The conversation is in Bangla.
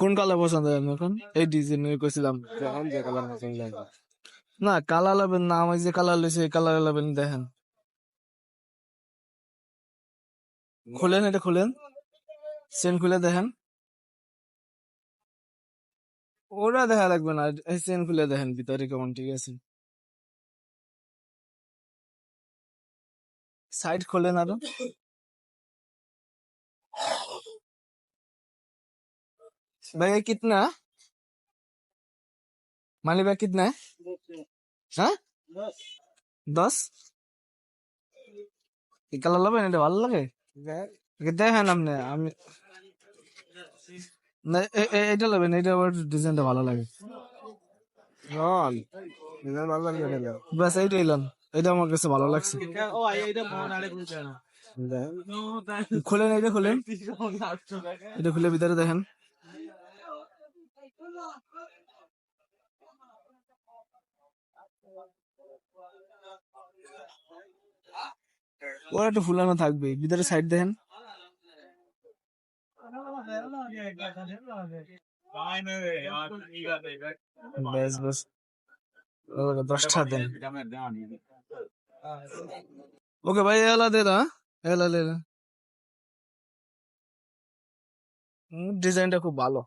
কোন কালার পছন্দ এখন? এই ডিজাইন কইছিলাম। দেখেন যে কালার পছন্দ লাগে না কালার লাবেন না আমি যে কালার লইছি এই কালার লাবেন দেখেন। খুলেন এটা খুলেন। চেন খুলে দেখেন। ওরা দেখা লাগবে না এই চেন খুলে দেখেন ভিতরে কেমন ঠিক আছে। সাইড খোলেন আরও। भैया कितना मानी बैग कितना है हाँ দশ এই কালার লাগবে এটা ভালো লাগে একে দেখেন আপনি আমি না এ- এ- এটা লাগবেন এটা আবার ডিজাইনটা ভালো লাগে নন ডিজাইন ভালো লাগে এটা ব্যাস এইটা এলাম এটা আমার কাছে ভালো লাগছে দেখেন খুলেন এটা খুলেন এটা খুলে ভিতরে দেখেন ওরা একটু ফুলানো থাকবে। ভিতরে সাইড দেখেন। ওকে ভাই এলা দে না এলা না ডিজাইনটা খুব ভালো।